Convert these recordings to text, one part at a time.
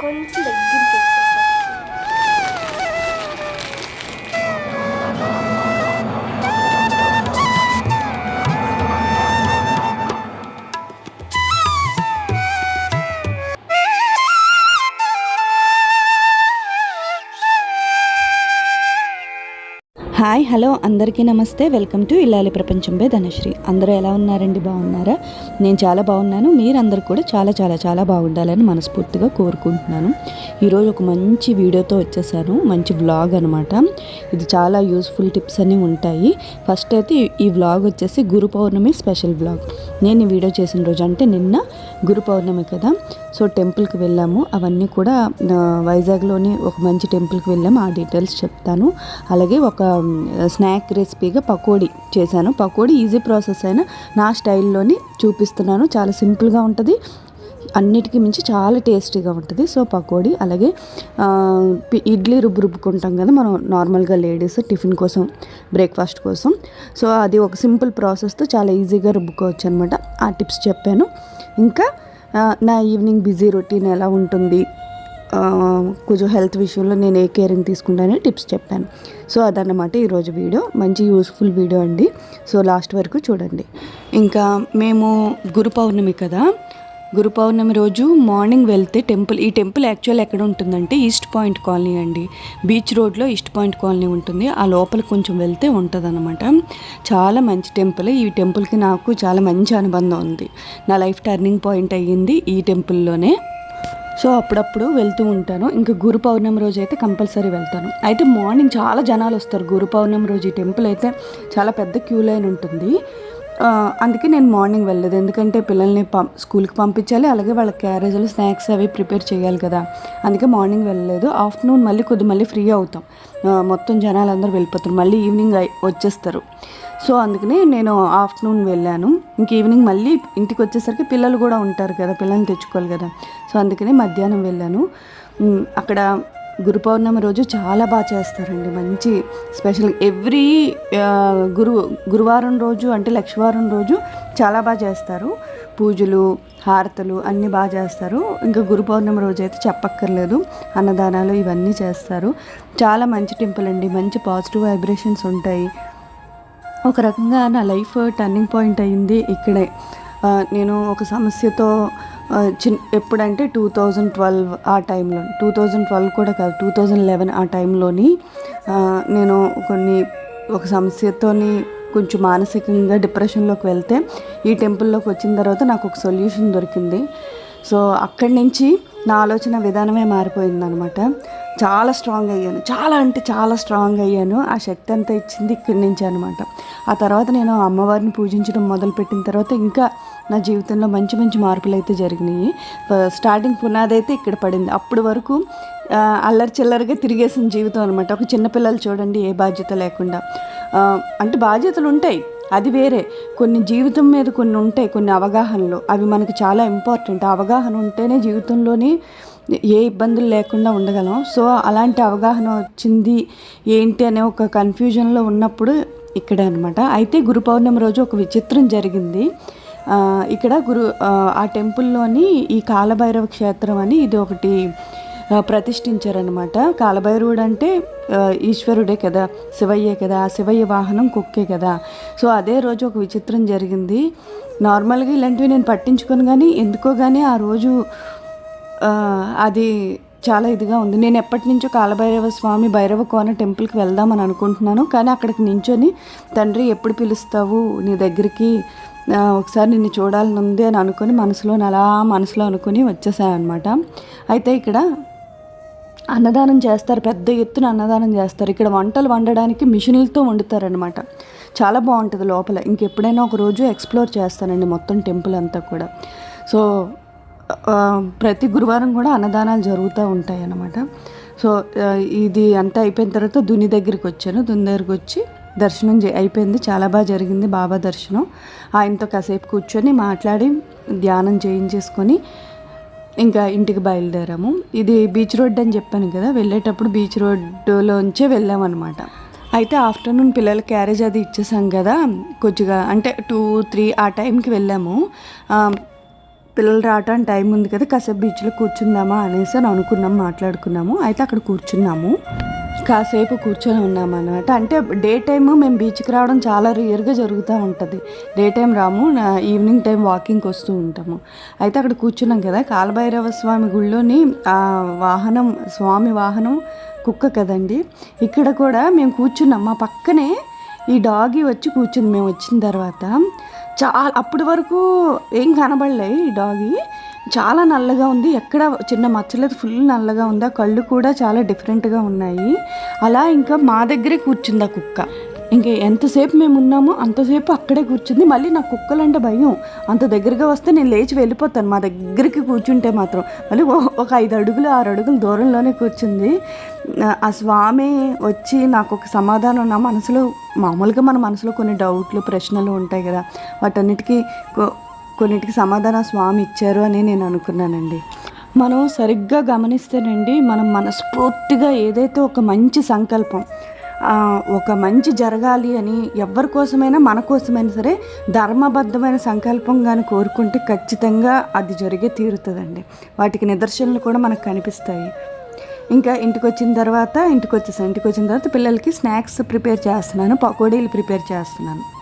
కొంచెం దగ్గరికి hi hello అందరికీ నమస్తే. వెల్కమ్ టు ఇల్లాలి ప్రపంచం బే ధనశ్రీ. అందరూ ఎలా ఉన్నారండి? బాగున్నారా? నేను చాలా బాగున్నాను. మీరందరూ కూడా చాలా చాలా చాలా బాగుండాలని మనస్ఫూర్తిగా కోరుకుంటున్నాను. ఈరోజు ఒక మంచి వీడియోతో వచ్చేసాను. మంచి వ్లాగ్ అనమాట ఇది చాలా యూస్ఫుల్ టిప్స్ అన్నీ ఉంటాయి. ఫస్ట్ అయితే ఈ- వ్లాగ్ వచ్చేసి గురు పౌర్ణమి స్పెషల్ వ్లాగ్ నేను ఈ వీడియో చేసిన రోజు అంటే నిన్న గురు పౌర్ణమి కదా. సో టెంపుల్కి వెళ్ళాము. అవన్నీ కూడా వైజాగ్లోని ఒక మంచి టెంపుల్కి వెళ్ళాము ఆ డీటెయిల్స్ చెప్తాను. అలాగే ఒక స్నాక్ రెసిపీగా పకోడీ చేశాను. పకోడీ ఈజీ ప్రాసెస్ అయినా నా స్టైల్లోని చూపిస్తున్నాను. చాలా సింపుల్గా ఉంటుంది. అన్నిటికీ మించి చాలా టేస్టీగా ఉంటుంది. సో పకోడీ అలాగే ఇడ్లీ రుబ్బు రుబ్బుకుంటాం కదా మనం నార్మల్గా లేడీస్ టిఫిన్ కోసం బ్రేక్ఫాస్ట్ కోసం. సో అది ఒక సింపుల్ ప్రాసెస్తో చాలా ఈజీగా రుబ్బుకోవచ్చు అనమాట ఆ టిప్స్ చెప్పాను. ఇంకా నా ఈవినింగ్ బిజీ రొటీన్ ఎలా ఉంటుంది? కొంచెం హెల్త్ విషయంలో నేను ఏ కేరింగ్ తీసుకుంటానని టిప్స్ చెప్పాను సో అదన్నమాట ఈరోజు వీడియో. మంచి యూస్ఫుల్ వీడియో అండి. సో లాస్ట్ వరకు చూడండి. ఇంకా మేము గురు పౌర్ణమి కదా గురు పౌర్ణమి రోజు మార్నింగ్ వెళ్తే టెంపుల్ ఈ టెంపుల్ యాక్చువల్ ఎక్కడ ఉంటుందంటే ఈస్ట్ పాయింట్ కాలనీ అండి. బీచ్ రోడ్లో ఈస్ట్ పాయింట్ కాలనీ ఉంటుంది. ఆ లోపల కొంచెం వెళ్తే ఉంటుందన్నమాట. చాలా మంచి టెంపుల్. ఈ టెంపుల్కి నాకు చాలా మంచి అనుబంధం ఉంది. నా లైఫ్ టర్నింగ్ పాయింట్ అయ్యింది ఈ టెంపుల్లోనే. సో అప్పుడప్పుడు వెళ్తూ ఉంటాను. ఇంకా గురు పౌర్ణమి రోజు అయితే కంపల్సరీ వెళ్తాను. అయితే మార్నింగ్ చాలా జనాలు వస్తారు. గురు పౌర్ణమి రోజు ఈ టెంపుల్ అయితే చాలా పెద్ద క్యూ లైన్ ఉంటుంది. అందుకే నేను మార్నింగ్ వెళ్ళలేదు. ఎందుకంటే పిల్లల్ని పం స్కూల్కి పంపించాలి అలాగే వాళ్ళ క్యారేజీలు స్నాక్స్ అవి ప్రిపేర్ చేయాలి కదా. అందుకే మార్నింగ్ వెళ్ళలేదు. ఆఫ్టర్నూన్ మళ్ళీ కొద్ది మళ్ళీ ఫ్రీ అవుతాం. మొత్తం జనాలు అందరూ వెళ్ళిపోతారు. మళ్ళీ ఈవినింగ్ వచ్చేస్తారు. సో అందుకనే నేను ఆఫ్టర్నూన్ వెళ్ళాను. ఇంక ఈవినింగ్ మళ్ళీ ఇంటికి వచ్చేసరికి పిల్లలు కూడా ఉంటారు కదా పిల్లల్ని తెచ్చుకోవాలి కదా. సో అందుకనే మధ్యాహ్నం వెళ్ళాను. అక్కడ గురు పౌర్ణమి రోజు చాలా బాగా చేస్తారండి. మంచి స్పెషల్ ఎవ్రీ గురు గురువారం రోజు అంటే లక్షవారం రోజు చాలా బాగా చేస్తారు. పూజలు హారతలు అన్నీ బాగా చేస్తారు. ఇంకా గురు పౌర్ణమి రోజు అయితే చెప్పక్కర్లేదు. అన్నదానాలు ఇవన్నీ చేస్తారు. చాలా మంచి టెంపుల్ అండి. మంచి పాజిటివ్ వైబ్రేషన్స్ ఉంటాయి. ఒక రకంగా నా లైఫ్ టర్నింగ్ పాయింట్ అయింది ఇక్కడే. నేను ఒక సమస్యతో చిన్ ఎప్పుడంటే టూ థౌజండ్ ట్వెల్వ్ ఆ టైంలో టూ థౌజండ్ ట్వెల్వ్ కూడా కాదు టూ థౌజండ్ లెవెన్ ఆ టైంలోని నేను కొన్ని ఒక సమస్యతోని కొంచెం మానసికంగా డిప్రెషన్లోకి వెళ్తే ఈ టెంపుల్లోకి వచ్చిన తర్వాత నాకు ఒక సొల్యూషన్ దొరికింది. సో అక్కడి నుంచి నా ఆలోచన విధానమే మారిపోయిందనమాట. చాలా స్ట్రాంగ్ అయ్యాను. చాలా అంటే చాలా స్ట్రాంగ్ అయ్యాను. ఆ శక్తి అంతా ఇచ్చింది ఇక్కడి నుంచి అనమాట ఆ తర్వాత నేను అమ్మవారిని పూజించడం మొదలుపెట్టిన తర్వాత ఇంకా నా జీవితంలో మంచి మంచి మార్పులు అయితే జరిగినాయి. స్టార్టింగ్ పునాది అయితే ఇక్కడ పడింది. అప్పటి వరకు అల్లరి చిల్లరగా తిరిగేసిన జీవితం అనమాట ఒక చిన్నపిల్లలు చూడండి ఏ బాధ్యత లేకుండా. అంటే బాధ్యతలు ఉంటాయి. అది వేరే. కొన్ని జీవితం మీద కొన్ని ఉంటాయి కొన్ని అవగాహనలు. అవి మనకు చాలా ఇంపార్టెంట్ అవగాహన ఉంటేనే జీవితంలోని ఏ ఇబ్బందులు లేకుండా ఉండగలం. సో అలాంటి అవగాహన వచ్చింది ఏంటి అనే ఒక కన్ఫ్యూజన్లో ఉన్నప్పుడు ఇక్కడే అనమాట అయితే గురు పౌర్ణమి రోజు ఒక విచిత్రం జరిగింది. ఇక్కడ గురు ఆ, టెంపుల్లోని ఈ కాలభైరవ క్షేత్రం అని ఇది ఒకటి ప్రతిష్ఠించారనమాట కాలభైరవుడు అంటే ఈశ్వరుడే కదా శివయ్యే కదా శివయ్య వాహనం కుక్కే కదా. సో అదే రోజు ఒక విచిత్రం జరిగింది. నార్మల్గా ఇలాంటివి నేను పట్టించుకోను కానీ ఎందుకో కానీ ఆ రోజు అది చాలా ఇదిగా ఉంది. నేను ఎప్పటి నుంచో కాలభైరవ స్వామి భైరవ కోన టెంపుల్కి వెళ్దామని అనుకుంటున్నాను. కానీ అక్కడికి నించొని తండ్రి ఎప్పుడు పిలుస్తావు? నీ దగ్గరికి ఒకసారి నిన్ను చూడాలని ఉంది అని అనుకుని మనసులో అలా మనసులో అనుకుని వచ్చేసాను అనమాట అయితే ఇక్కడ అన్నదానం చేస్తారు. పెద్ద ఎత్తున అన్నదానం చేస్తారు. ఇక్కడ వంటలు వండడానికి మిషన్లతో వండుతారనమాట చాలా బాగుంటుంది లోపల. ఇంకెప్పుడైనా ఒక రోజు ఎక్స్ప్లోర్ చేస్తానండి మొత్తం టెంపుల్ అంతా కూడా. సో ప్రతి గురువారం కూడా అన్నదానాలు జరుగుతూ ఉంటాయి అన్నమాట సో ఇది అంతా అయిపోయిన తర్వాత దుని దగ్గరికి వచ్చాను. దుని దగ్గరికి వచ్చి దర్శనం చే- అయిపోయింది. చాలా బాగా జరిగింది బాబా దర్శనం. ఆయనతో కాసేపు కూర్చొని మాట్లాడి ధ్యానం చేయించేసుకొని ఇంకా ఇంటికి బయలుదేరాము. ఇది బీచ్ రోడ్ అని చెప్పాను కదా వెళ్ళేటప్పుడు బీచ్ రోడ్లోంచే వెళ్ళామన్నమాట. అయితే ఆఫ్టర్నూన్ పిల్లల క్యారేజ్ అది ఇచ్చేసాం కదా కొద్దిగా అంటే టూ త్రీ ఆ టైంకి వెళ్ళాము. పిల్లలు రావటానికి టైం ఉంది కదా కాసేపు బీచ్లో కూర్చుందామా అనేసి అని అనుకున్నాం మాట్లాడుకున్నాము. అయితే అక్కడ కూర్చున్నాము. కాసేపు కూర్చొని ఉన్నాము అనమాట అంటే డే టైమ్ మేము బీచ్కి రావడం చాలా రియర్గా జరుగుతూ ఉంటుంది. డే టైం రాము ఈవినింగ్ టైం వాకింగ్కి వస్తూ ఉంటాము. అయితే అక్కడ కూర్చున్నాం కదా కాలభైరవ స్వామి గుళ్ళోని వాహనం స్వామి వాహనం కుక్క కదండి. ఇక్కడ కూడా మేము కూర్చున్నాం. మా పక్కనే ఈ డాగి వచ్చి కూర్చుంది. మేము వచ్చిన తర్వాత చాలా అప్పటి వరకు ఏం కనబడలే ఈ డాగి. చాలా నల్లగా ఉంది. ఎక్కడ చిన్న మచ్చలేదు ఫుల్ నల్లగా ఉంది. ఆ కళ్ళు కూడా చాలా డిఫరెంట్గా ఉన్నాయి. అలా ఇంకా మా దగ్గరే కూర్చుంది ఆ కుక్క. ఇంకా ఎంతసేపు మేము ఉన్నామో అంతసేపు అక్కడే కూర్చుంది. మళ్ళీ నాకు కుక్కలంటే భయం. అంత దగ్గరగా వస్తే నేను లేచి వెళ్ళిపోతాను. మా దగ్గరికి కూర్చుంటే మాత్రం. మళ్ళీ ఒక ఐదు అడుగులు ఆరు అడుగులు దూరంలోనే కూర్చుంది. ఆ- స్వామి వచ్చి నాకు ఒక సమాధానం నా మనసులో మామూలుగా మన మనసులో కొన్ని డౌట్లు ప్రశ్నలు ఉంటాయి కదా. వాటన్నిటికీ కొన్నిటికి సమాధానం స్వామి ఇచ్చారు అని నేను అనుకున్నానండి. మనం సరిగ్గా గమనిస్తేనండి మనం మనస్ఫూర్తిగా ఏదైతే ఒక మంచి సంకల్పం ఒక మంచి జరగాలి అని ఎవరి కోసమైనా మన కోసమైనా సరే ధర్మబద్ధమైన సంకల్పం కానీ కోరుకుంటే ఖచ్చితంగా అది జరిగే తీరుతుందండి. వాటికి నిదర్శనలు కూడా మనకు కనిపిస్తాయి. ఇంకా ఇంటికి వచ్చిన తర్వాత ఇంటికి వచ్చేసాను ఇంటికి వచ్చిన తర్వాత పిల్లలకి స్నాక్స్ ప్రిపేర్ చేస్తున్నాను పకోడీలు ప్రిపేర్ చేస్తున్నాను.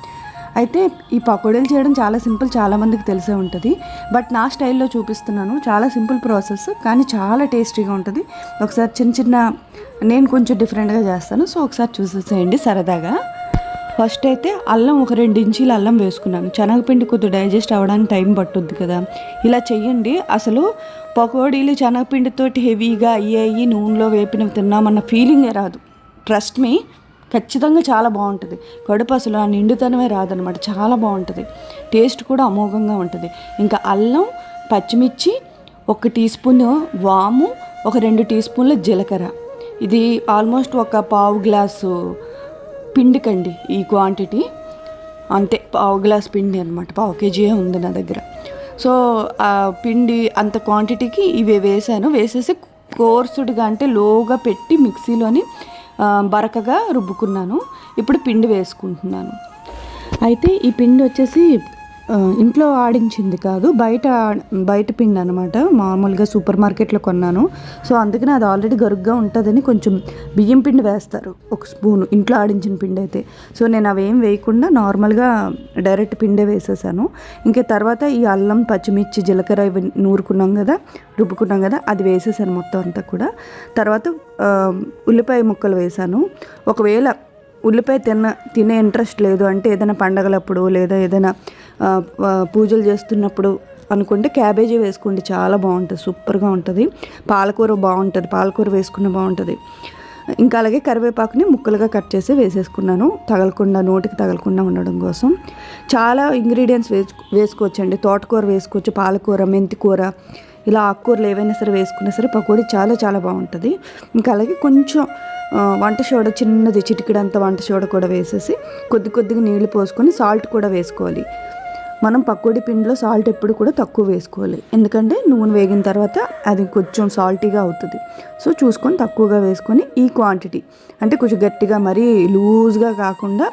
అయితే ఈ పకోడీలు చేయడం చాలా సింపుల్ చాలామందికి తెలిసే ఉంటుంది. బట్ నా స్టైల్లో చూపిస్తున్నాను. చాలా సింపుల్ ప్రాసెస్ కానీ చాలా టేస్టీగా ఉంటుంది. ఒకసారి చిన్న చిన్న నేను కొంచెం డిఫరెంట్గా చేస్తాను. సో ఒకసారి చూసేసేయండి సరదాగా. ఫస్ట్ అయితే అల్లం ఒక రెండు ఇంచీలు అల్లం వేసుకున్నాను. శనగపిండి కొద్దిగా డైజెస్ట్ అవ్వడానికి టైం పట్టుద్ది కదా. ఇలా చెయ్యండి. అసలు పకోడీలు శనగపిండితోటి హెవీగా అయ్యాయి నూనెలో వేపినవి తిన్నామన్న ఫీలింగే రాదు. ట్రస్ట్ మీ ఖచ్చితంగా చాలా బాగుంటుంది. కడుపు అసలు ఆ నిండుతనమే రాదనమాట. చాలా బాగుంటుంది. టేస్ట్ కూడా అమోఘంగా ఉంటుంది. ఇంకా అల్లం పచ్చిమిర్చి ఒక టీ స్పూన్ వాము ఒక రెండు టీ స్పూన్ల జీలకర్ర. ఇది ఆల్మోస్ట్ ఒక పావు గ్లాసు పిండికండి ఈ క్వాంటిటీ. అంతే పావు గ్లాస్ పిండి అనమాట. పావు కేజీయే ఉంది నా దగ్గర. సో ఆ పిండి అంత క్వాంటిటీకి ఇవి వేసాను. వేసేసి కోర్సుడుగా అంటే లోగా పెట్టి మిక్సీలోని బరకగా రుబ్బుకున్నాను. ఇప్పుడు పిండి వేసుకుంటున్నాను. అయితే ఈ పిండి వచ్చేసి ఇంట్లో ఆడించింది కాదు బయట బయట పిండి అనమాట మామూలుగా సూపర్ మార్కెట్లో కొన్నాను. సో అందుకని అది ఆల్రెడీ గరుగ్గా ఉంటుందని కొంచెం బియ్యం పిండి వేస్తారు ఒక స్పూన్. ఇంట్లో ఆడించిన పిండి అయితే. సో నేను అవేం వేయకుండా నార్మల్గా డైరెక్ట్ పిండే వేసేసాను. ఇంకా తర్వాత ఈ అల్లం పచ్చిమిర్చి జీలకర్ర ఇవి నూరుకున్నాం కదా రుబ్బుకున్నాం కదా అది వేసేసాను మొత్తం అంతా కూడా. తర్వాత ఉల్లిపాయ ముక్కలు వేసాను. ఒకవేళ ఉల్లిపాయ తిన్న తినే ఇంట్రెస్ట్ లేదు అంటే ఏదైనా పండగలప్పుడు లేదా ఏదైనా పూజలు చేస్తున్నప్పుడు అనుకుంటే క్యాబేజీ వేసుకోండి చాలా బాగుంటుంది సూపర్గా ఉంటుంది. పాలకూర బాగుంటుంది పాలకూర వేసుకున్న బాగుంటుంది. ఇంకా అలాగే కరివేపాకుని ముక్కలుగా కట్ చేసి వేసేసుకున్నాను తగలకుండా నోటికి తగలకుండా ఉండడం కోసం. చాలా ఇంగ్రీడియంట్స్ వేసు వేసుకోవచ్చండి తోటకూర వేసుకోవచ్చు పాలకూర మెంతికూర ఇలా ఆకుకూరలు ఏవైనా సరే వేసుకున్నా సరే పకోడీ చాలా చాలా బాగుంటుంది. ఇంకా అలాగే కొంచెం వంట చోడ చిన్నది చిటికెడంత వంట సోడా కూడా వేసేసి కొద్ది కొద్దిగా నీళ్ళు పోసుకొని సాల్ట్ కూడా వేసుకోవాలి. మనం పకోడీ పిండిలో సాల్ట్ ఎప్పుడు కూడా తక్కువ వేసుకోవాలి. ఎందుకంటే నూనె వేగిన తర్వాత అది కొంచెం సాల్టీగా అవుతుంది. సో చూసుకొని తక్కువగా వేసుకొని ఈ క్వాంటిటీ అంటే కొంచెం గట్టిగా మరీ లూజ్గా కాకుండా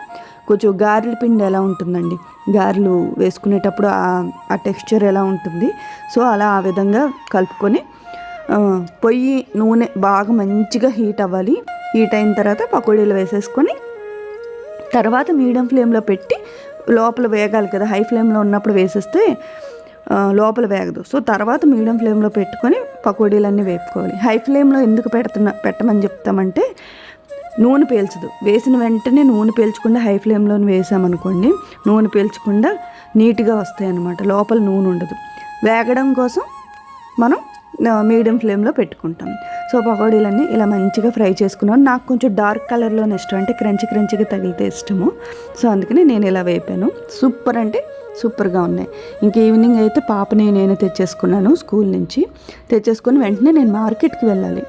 కొంచెం గారెల పిండి ఎలా ఉంటుందండి? గారెలు వేసుకునేటప్పుడు ఆ- టెక్స్చర్ ఎలా ఉంటుంది? సో అలా ఆ విధంగా కలుపుకొని పొయ్యి నూనె బాగా మంచిగా హీట్ అవ్వాలి. హీట్ అయిన తర్వాత పకోడీలు వేసేసుకొని తర్వాత మీడియం ఫ్లేమ్లో పెట్టి లోపల వేగాలి కదా హై ఫ్లేమ్లో ఉన్నప్పుడు వేసేస్తే లోపల వేగదు. సో తర్వాత మీడియం ఫ్లేమ్లో పెట్టుకొని పకోడీలన్నీ వేపుకోవాలి. హై ఫ్లేమ్లో ఎందుకు పెడుతున్నా పెట్టమని చెప్తామంటే నూనె పీల్చదు. వేసిన వెంటనే నూనె పీల్చకుండా హై ఫ్లేమ్లో వేసామనుకోండి నూనె పీల్చకుండా నీట్గా వస్తాయి అన్నమాట లోపల నూనె ఉండదు. వేగడం కోసం మనం మీడియం ఫ్లేమ్లో పెట్టుకుంటాం. సో పకోడీలన్నీ ఇలా మంచిగా ఫ్రై చేసుకున్నాను నాకు కొంచెం డార్క్ కలర్లోనే ఇష్టం. అంటే క్రంచి క్రంచిగా తగిలితే ఇష్టము. సో అందుకని నేను ఇలా వేపాను. సూపర్ అంటే సూపర్గా ఉన్నాయి. ఇంక ఈవినింగ్ అయితే పాపని నేను తెచ్చేసుకున్నాను స్కూల్ నుంచి. తెచ్చేసుకుని వెంటనే నేను మార్కెట్కి వెళ్ళాలి.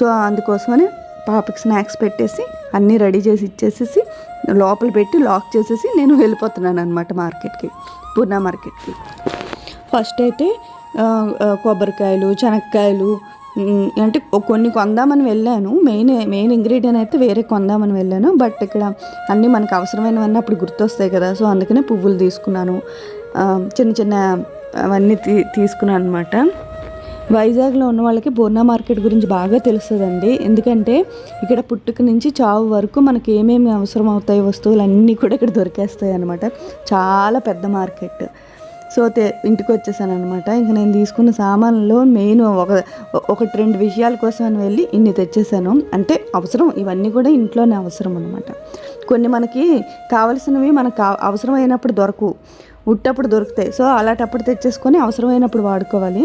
సో అందుకోసమని పాపకి స్నాక్స్ పెట్టేసి అన్నీ రెడీ చేసి ఇచ్చేసేసి లోపల పెట్టి లాక్ చేసేసి నేను వెళ్ళిపోతున్నాను అనమాట మార్కెట్కి పూర్ణ మార్కెట్కి. ఫస్ట్ అయితే కొబ్బరికాయలు శనక్కాయలు అంటే కొన్ని కొందామని వెళ్ళాను. మెయిన్ మెయిన్ ఇంగ్రీడియంట్ అయితే వేరే కొందామని వెళ్ళాను. బట్ ఇక్కడ అన్నీ మనకు అవసరమైనవన్నీ అప్పుడు గుర్తొస్తాయి కదా. సో అందుకనే పువ్వులు తీసుకున్నాను. చిన్న చిన్న అవన్నీ తీ తీసుకున్నాను అనమాట వైజాగ్లో ఉన్న వాళ్ళకి బోర్నా మార్కెట్ గురించి బాగా తెలుస్తుందండి. ఎందుకంటే ఇక్కడ పుట్టుక నుంచి చావు వరకు మనకి ఏమేమి అవసరం అవుతాయి వస్తువులు అన్నీ కూడా ఇక్కడ దొరికేస్తాయి అనమాట చాలా పెద్ద మార్కెట్. సో ఇంటికి వచ్చేసాను అనమాట ఇంకా నేను తీసుకున్న సామాన్లో మెయిన్ ఒక ఒకటి రెండు విషయాల కోసం అని వెళ్ళి ఇన్ని తెచ్చేసాను. అంటే అవసరం ఇవన్నీ కూడా ఇంట్లోనే అవసరం అనమాట కొన్ని మనకి కావలసినవి మనకు అవసరమైనప్పుడు దొరకవు ఉట్టప్పుడు దొరుకుతాయి. సో అలాంటప్పుడు తెచ్చేసుకొని అవసరమైనప్పుడు వాడుకోవాలి.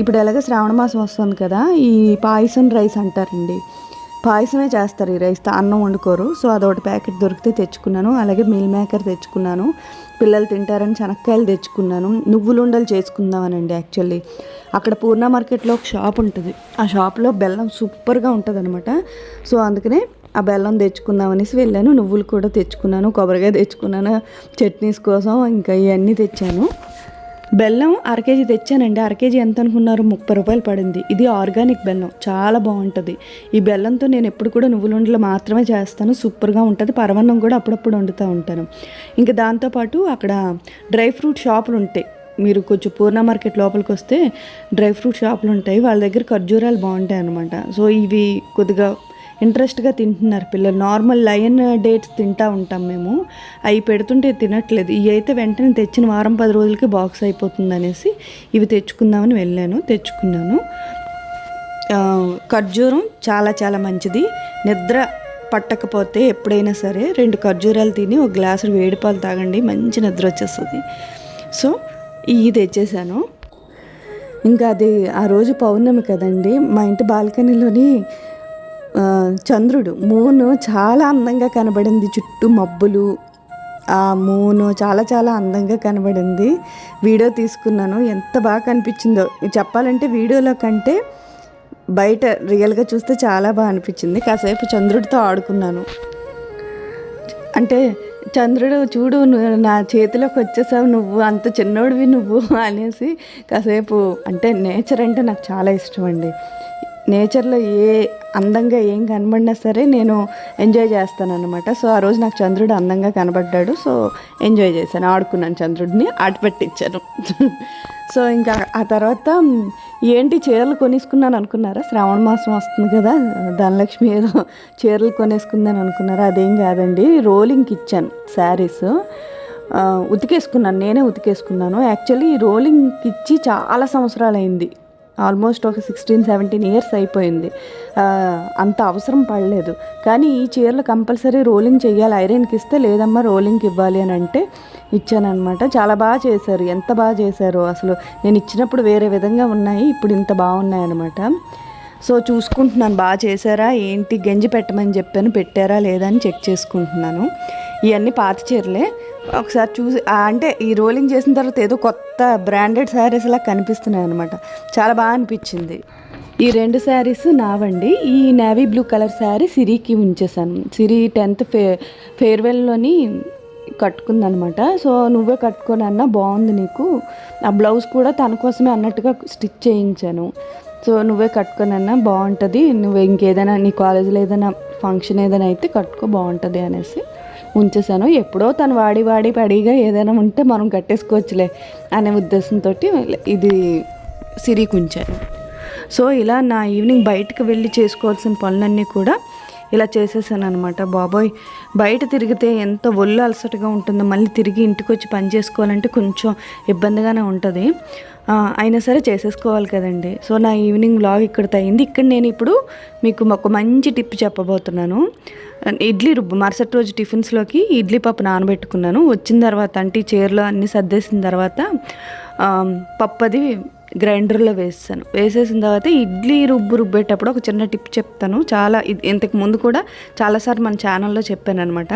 ఇప్పుడు ఎలాగ శ్రావణ మాసం వస్తుంది కదా ఈ పాయసం రైస్ అంటారండి. పాయసమే చేస్తారు ఈ రైస్తో. అన్నం వండుకోరు. సో అదొకటి ప్యాకెట్ దొరికితే తెచ్చుకున్నాను. అలాగే మీల్ మేకర్ తెచ్చుకున్నాను. పిల్లలు తింటారని చెనక్కాయలు తెచ్చుకున్నాను. నువ్వులు ఉండలు చేసుకుందామనండి యాక్చువల్లీ. అక్కడ పూర్ణ మార్కెట్లో ఒక షాప్ ఉంటుంది. ఆ షాప్లో బెల్లం సూపర్గా ఉంటుంది అనమాట సో అందుకనే ఆ బెల్లం తెచ్చుకుందామనేసి వెళ్ళాను. నువ్వులు కూడా తెచ్చుకున్నాను. కొబ్బరికాయ తెచ్చుకున్నాను. చట్నీస్ కోసం ఇంకా ఇవన్నీ తెచ్చాను. బెల్లం అర కేజీ తెచ్చానండి. అరకేజీ ఎంత అనుకున్నారు? ముప్పై రూపాయలు పడింది. ఇది ఆర్గానిక్ బెల్లం. చాలా బాగుంటుంది. ఈ బెల్లంతో నేను ఎప్పుడు కూడా నువ్వులుండలు మాత్రమే చేస్తాను. సూపర్గా ఉంటుంది. పరవన్నం కూడా అప్పుడప్పుడు వండుతూ ఉంటాను. ఇంకా దాంతోపాటు అక్కడ డ్రై ఫ్రూట్ షాపులు ఉంటాయి. మీరు కొంచెం పూర్ణ మార్కెట్ లోపలికి వస్తే డ్రై ఫ్రూట్ షాపులు ఉంటాయి. వాళ్ళ దగ్గర ఖర్జూరాలు బాగుంటాయి అనమాట సో ఇవి కొద్దిగా ఇంట్రెస్ట్గా తింటున్నారు పిల్లలు. నార్మల్ లయన్ డేట్స్ తింటూ ఉంటాం మేము. అవి పెడుతుంటే తినట్లేదు. ఇవి అయితే వెంటనే తెచ్చిన వారం పది రోజులకి బాక్స్ అయిపోతుంది అనేసి ఇవి తెచ్చుకుందామని వెళ్ళాను తెచ్చుకున్నాను. ఖర్జూరం చాలా చాలా మంచిది. నిద్ర పట్టకపోతే ఎప్పుడైనా సరే రెండు ఖర్జూరాలు తిని ఒక గ్లాసు వేడి పాలు తాగండి మంచి నిద్ర వచ్చేస్తుంది. సో ఇది తెచ్చేసాను. ఇంకా అది ఆ రోజు పౌర్ణమి కదండి మా ఇంటి బాల్కనీలోని చంద్రుడు. మూను చాలా అందంగా కనబడింది. చుట్టూ మబ్బులు. ఆ మూను చాలా చాలా అందంగా కనబడింది. వీడియో తీసుకున్నాను. ఎంత బాగా కనిపించిందో. చెప్పాలంటే వీడియోలో కంటే బయట రియల్గా చూస్తే చాలా బాగా అనిపించింది. కాసేపు చంద్రుడితో ఆడుకున్నాను. అంటే చంద్రుడు చూడు నువ్వు నా చేతిలోకి వచ్చేసావు. నువ్వు అంత చిన్నోడివి నువ్వు అనేసి కాసేపు అంటే నేచర్ అంటే నాకు చాలా ఇష్టం అండి. నేచర్లో ఏ అందంగా ఏం కనబడినా సరే నేను ఎంజాయ్ చేస్తాను అనమాట సో ఆ రోజు నాకు చంద్రుడు అందంగా కనబడ్డాడు. సో ఎంజాయ్ చేశాను. ఆడుకున్నాను చంద్రుడిని. ఆటపెట్టించాను సో ఇంకా ఆ తర్వాత ఏంటి చీరలు కొనేసుకున్నాను అనుకున్నారా? శ్రావణ మాసం వస్తుంది కదా ధనలక్ష్మి ఏదో చీరలు కొనేసుకుందని అనుకున్నారా? అదేం కాదండి. రోలింగ్కి ఇచ్చాను శారీస్. ఉతికేసుకున్నాను. నేనే ఉతికేసుకున్నాను. యాక్చువల్లీ ఈ రోలింగ్కి ఇచ్చి చాలా సంవత్సరాలు అయింది ఆల్మోస్ట్ ఒక సిక్స్టీన్ సెవెంటీన్ ఇయర్స్ అయిపోయింది. అంత అవసరం పడలేదు. కానీ ఈ చీరలు కంపల్సరీ రోలింగ్ చేయాలి. ఐరన్కి ఇస్తే లేదమ్మా రోలింగ్కి ఇవ్వాలి అని అంటే ఇచ్చానమాట చాలా బాగా చేశారు. ఎంత బాగా చేశారు అసలు. నేను ఇచ్చినప్పుడు వేరే విధంగా ఉన్నాయి ఇప్పుడు ఇంత బాగున్నాయి అనమాట సో చూసుకుంటున్నాను. బాగా చేశారా? ఏంటి? గంజి పెట్టమని చెప్పాను. పెట్టారా? లేదా? అని చెక్ చేసుకుంటున్నాను. ఇవన్నీ పాత చీరలే. ఒకసారి చూసి అంటే ఈ రోలింగ్ చేసిన తర్వాత ఏదో కొత్త బ్రాండెడ్ శారీస్ లా కనిపిస్తున్నాయి అనమాట చాలా బాగా అనిపించింది. ఈ రెండు శారీస్ నావండి. ఈ నేవీ బ్లూ కలర్ శారీ సిరికి ఉంచేసాను. సిరి టెన్త్ ఫే ఫేర్వెల్లోని కట్టుకుందనమాట సో నువ్వే కట్టుకొని అన్న బాగుంది నీకు. ఆ బ్లౌజ్ కూడా తన కోసమే అన్నట్టుగా స్టిచ్ చేయించాను. సో నువ్వే కట్టుకొని అన్న బాగుంటుంది. నువ్వు ఇంకేదైనా నీ కాలేజీలో ఏదైనా ఫంక్షన్ ఏదైనా అయితే కట్టుకో బాగుంటుంది అనేసి. ఉంచేసాను. ఎప్పుడో తను వాడి వాడి పడిగా ఏదైనా ఉంటే మనం కట్టేసుకోవచ్చులే అనే ఉద్దేశంతో ఇది సిరికి ఉంచాను సో ఇలా నా ఈవినింగ్ బయటకు వెళ్ళి చేసుకోవాల్సిన పనులన్నీ కూడా ఇలా చేసేసాను అనమాట బాబోయ్ బయట తిరిగితే ఎంత ఒళ్ళు అలసటగా ఉంటుందో మళ్ళీ తిరిగి ఇంటికి వచ్చి పని చేసుకోవాలంటే కొంచెం ఇబ్బందిగానే ఉంటుంది. అయినా సరే చేసేసుకోవాలి కదండి. సో నా ఈవినింగ్ వ్లాగ్ ఇక్కడ తయింది ఇక్కడ నేను ఇప్పుడు మీకు ఒక మంచి టిప్ చెప్పబోతున్నాను. ఇడ్లీ రుబ్బు మరుసటి రోజు టిఫిన్స్లోకి ఇడ్లీ పప్పు నానబెట్టుకున్నాను. వచ్చిన తర్వాత అంటే చీరలో అన్నీ సర్దేసిన తర్వాత పప్పు అది గ్రైండర్లో వేసాను వేసేసిన తర్వాత ఇడ్లీ రుబ్బు రుబ్బేటప్పుడు ఒక చిన్న టిప్ చెప్తాను. చాలా ఇది ఇంతకు ముందు కూడా చాలాసార్లు మన ఛానల్లో చెప్పాను అనమాట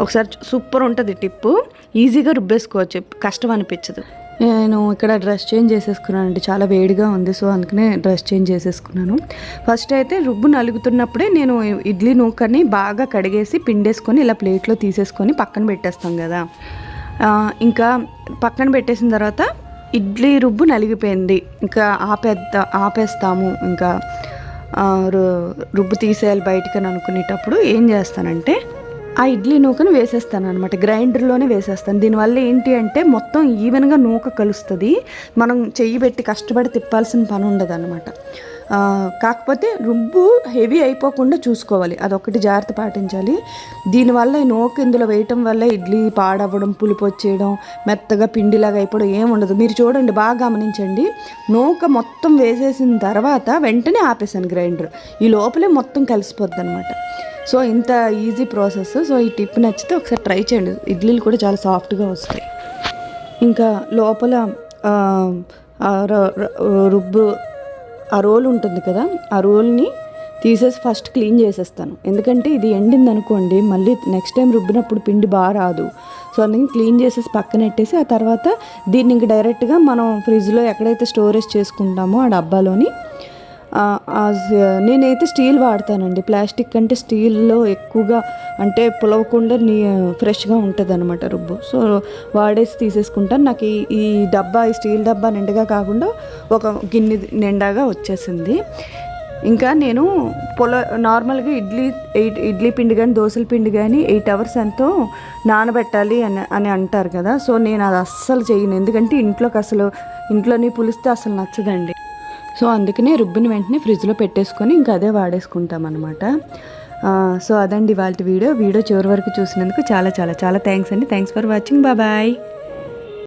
ఒకసారి సూపర్ ఉంటుంది టిప్పు. ఈజీగా రుబ్బేసుకోవచ్చు. కష్టం అనిపించదు. నేను ఇక్కడ డ్రెస్ చేంజ్ చేసేసుకున్నానండి. చాలా వేడిగా ఉంది సో అందుకనే డ్రెస్ చేంజ్ చేసేసుకున్నాను. ఫస్ట్ అయితే రుబ్బు నలుగుతున్నప్పుడే నేను ఇడ్లీ నూకని బాగా కడిగేసి పిండేసుకొని ఇలా ప్లేట్లో తీసేసుకొని పక్కన పెట్టేస్తాం కదా. ఇంకా పక్కన పెట్టేసిన తర్వాత ఇడ్లీ రుబ్బు నలిగిపోయింది. ఇంకా ఆపేద్ద ఆపేస్తాము. ఇంకా రుబ్బు తీసేయాలి బయటికి అని అనుకునేటప్పుడు ఏం చేస్తానంటే ఆ ఇడ్లీ నూకను వేసేస్తాను అనమాట గ్రైండర్లోనే వేసేస్తాను. దీనివల్ల ఏంటి అంటే మొత్తం ఈవెన్గా నూక కలుస్తుంది. మనం చెయ్యి పెట్టి కష్టపడి తిప్పాల్సిన పని ఉండదు అనమాట కాకపోతే రుబ్బు హెవీ అయిపోకుండా చూసుకోవాలి. అదొకటి జాగ్రత్త పాటించాలి. దీనివల్ల ఈ నూక ఇందులో వేయటం వల్ల ఇడ్లీ పాడవ్వడం పులుపు వచ్చేయడం మెత్తగా పిండిలాగా అయిపోవడం ఏం ఉండదు. మీరు చూడండి బాగా గమనించండి. నూక మొత్తం వేసేసిన తర్వాత వెంటనే ఆపేసాను గ్రైండర్. ఈ లోపలే మొత్తం కలిసిపోద్ది అనమాట సో ఇంత ఈజీ ప్రాసెస్. సో ఈ టిప్ నచ్చితే ఒకసారి ట్రై చేయండి. ఇడ్లీలు కూడా చాలా సాఫ్ట్గా వస్తాయి. ఇంకా లోపల రుబ్బు ఆ రోల్ ఉంటుంది కదా ఆ రోల్ని తీసేసి ఫస్ట్ క్లీన్ చేసేస్తాను. ఎందుకంటే ఇది ఎండింది అనుకోండి మళ్ళీ నెక్స్ట్ టైం రుబ్బినప్పుడు పిండి బాగా రాదు. సో అందుకని క్లీన్ చేసేసి పక్కన పెట్టేసి ఆ తర్వాత దీన్ని ఇంక డైరెక్ట్గా మనం ఫ్రిడ్జ్లో ఎక్కడైతే స్టోరేజ్ చేసుకుంటామో ఆ డబ్బాలోని నేనైతే స్టీల్ వాడతానండి. ప్లాస్టిక్ అంటే స్టీల్లో ఎక్కువగా అంటే పులవకుండా నీ ఫ్రెష్గా ఉంటుంది అనమాట రుబ్బు. సో వాడేసి తీసేసుకుంటాను. నాకు ఈ ఈ డబ్బా ఈ స్టీల్ డబ్బా నిండుగా కాకుండా ఒక గిన్నె నిండాగా వచ్చేసింది. ఇంకా నేను పొల నార్మల్గా ఇడ్లీ ఎయిట్ ఇడ్లీ పిండి కానీ దోశల పిండి కానీ ఎయిట్ అవర్స్ ఎంతో నానబెట్టాలి అని అని అంటారు కదా. సో నేను అది అస్సలు చేయను. ఎందుకంటే ఇంట్లోకి అసలు ఇంట్లోని పులిస్తే అసలు నచ్చదండి. సో అందుకనే రుబ్బిన వెంటనే ఫ్రిడ్జ్లో పెట్టేసుకొని ఇంకా అదే వాడేసుకుంటాం అనమాట సో అదండి వాళ్ళ వీడియో. వీడియో చివరి వరకు చూసినందుకు చాలా చాలా చాలా థ్యాంక్స్ అండి. Thanks for watching. బాయ్.